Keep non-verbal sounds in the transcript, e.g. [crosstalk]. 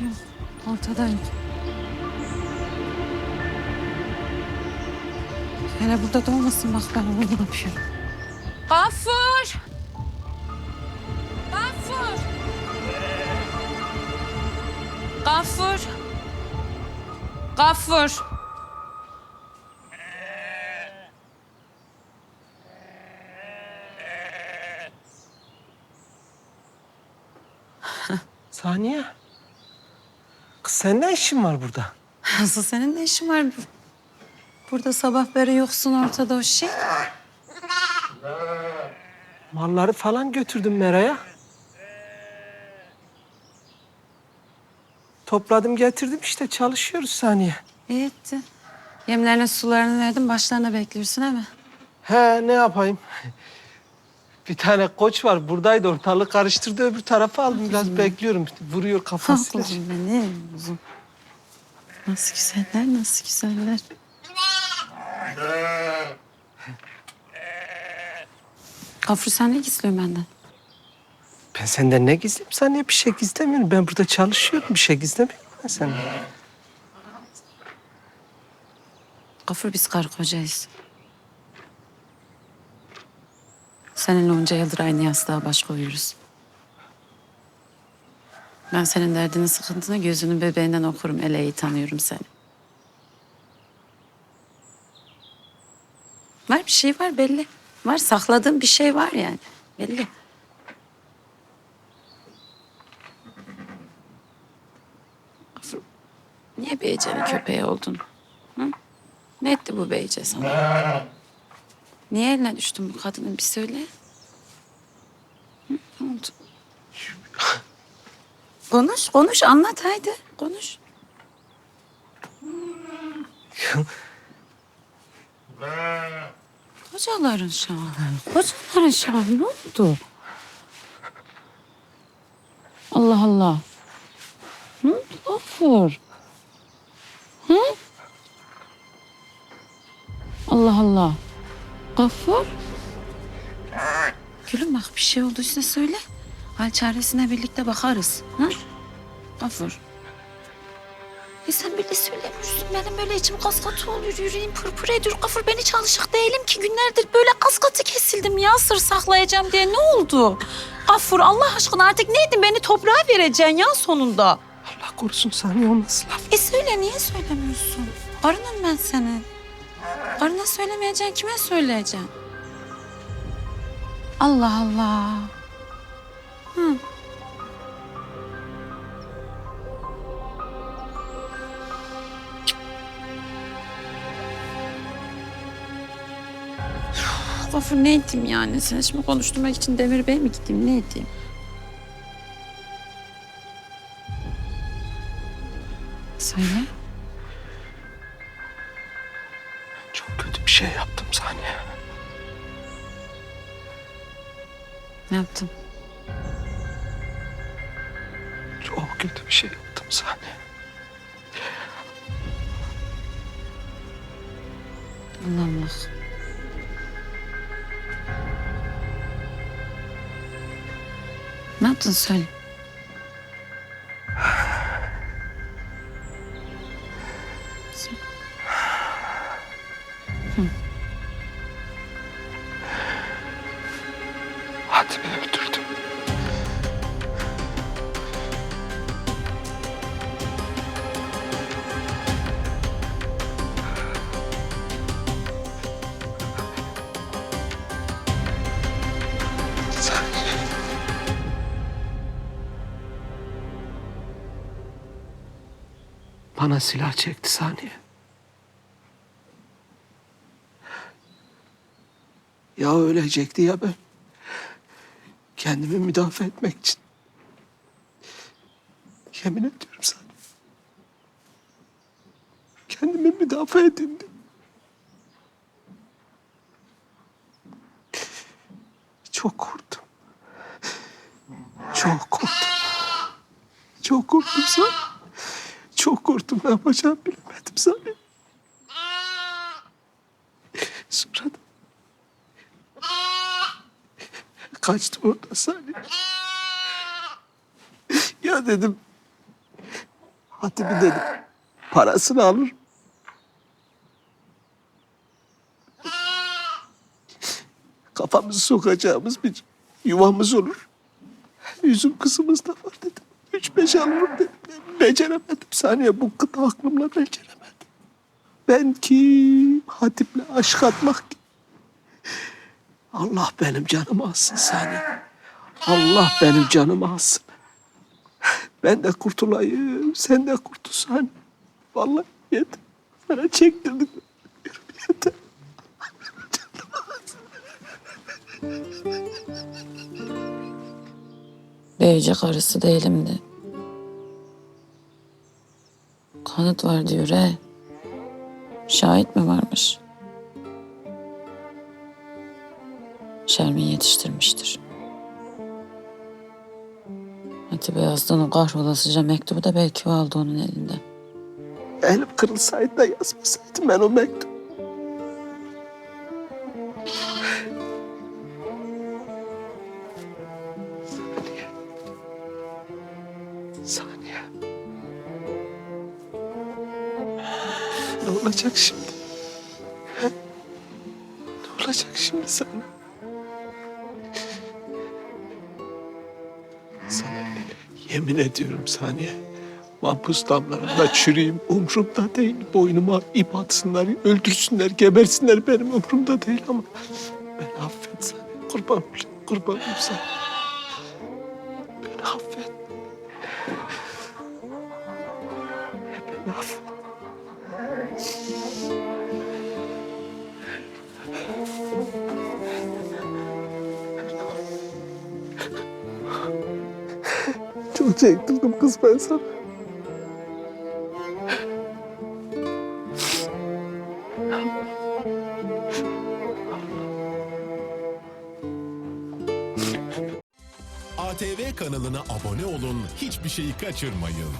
Yok. Ortada. Hele burada da olmasın bak ben onu yapıyorum. Gafur! Gafur! Gafur! Gafur! Saniye. Sen ne işin var burada? Asıl senin ne işin var? Burada sabah beri yoksun ortada o şey. Malları falan götürdüm Mera'ya. Topladım getirdim işte çalışıyoruz Saniye. İyi ettin. Yemlerine sularını verdim başlarına bekliyorsun değil mi? He ne yapayım? Bir tane koç var buradaydı ortalığı karıştırdı öbür tarafa aldım biraz bekliyorum. Vuruyor kafasıyla. Kuzum benim kuzum. Nasıl güzeller, nasıl güzeller. Gafur sen ne gizliyorsun benden? Ben senden ne gizleyeyim Saniye bir şey gizlemiyorum. Ben burada çalışıyorum bir şey gizlemiyorum ben senden. Gafur biz karı kocayız. Seninle onca yıldır aynı yastığa baş koyuyoruz. Ben senin derdini, sıkıntını gözünün bebeğinden okurum. Ele iyi tanıyorum seni. Var bir şey var belli. Var sakladığım bir şey var yani. Belli. Niye beycenin köpeği oldun? Hı? Ne etti bu beyce sana? [laughs] Niye eline düştün bu kadının bir söyle. Hı? Ne oldu? Konuş, konuş, anlat haydi. Konuş. Kocaların şahı, kocaların şahı ne oldu? Allah Allah. Ne oldu Gafur? Hı? Allah Allah. Gafur. Gülüm bak bir şey olduysa söyle. Hal çaresine birlikte bakarız. Ha? Gafur. E sen bile söylemiyorsun. Benim böyle içim kas katı oluyor. Yüreğim pırpır ediyor. Gafur ben hiç alışık değilim ki. Günlerdir böyle kas katı kesildim ya. Sır saklayacağım diye. Ne oldu? Gafur Allah aşkına artık neydin? Beni toprağa vereceksin ya sonunda. Allah korusun Saniye o nasıl laf? E söyle niye söylemiyorsun? Karınım ben senin. Karına söylemeyeceksin kime söyleyeceksin? Allah Allah. Hı. Gafur ne edeyim yani? Sen şimdi konuşturmak için Demir Bey mi gideyim? Ne edeyim? Söyle. Şey yaptım Saniye. Ne yaptın? Çok kötü bir şey yaptım Saniye. Allah. Ne yaptın söyle. Bana silah çekti saniye. Ya ölecekti ya ben. Kendimi müdafaa etmek için. Yemin ediyorum sana. Kendimi müdafaa edindim. Çok korktum. Çok korktum. Çok korktum sana. Çok korktum. Ne yapacağımı bilemedim sana. Sonra da kaçtım oradan saniye. Ya dedim Hatip'i dedim. Parasını alır. Kafamızı sokacağımız bir yuvamız olur. Yüzüm kızımız da var dedim. Alırım dedim. Beceremedim saniye bu kıta aklımla beceremedim. Ben kim? Hatip'le aşk atmak? Allah benim canımı alsın saniye. Allah benim canımı alsın. Ben de kurtulayım, sen de kurtulsan. Vallahi yeter. Sana çektirdim. Yeter. Beyce karısı değilim de. Kanıt var diyor he. Şahit mi varmış? Şermin yetiştirmiştir. Hatice Yaz'dan o kahrolasıca mektubu da belki o aldı onun elinden. Elim kırılsaydı da yazmasaydım ben o mektup. Olacak şimdi? Ne olacak şimdi sana? Sana yemin ediyorum saniye. Mahpus damlarında çürüyeyim umurumda değil. Boynuma ip atsınlar, öldürsünler, gebersinler benim umurumda değil ama beni affet sen. Kurban olayım, kurban olayım sen. Çektirdim kız ben sana. ATV kanalına abone olun, hiçbir şeyi kaçırmayın.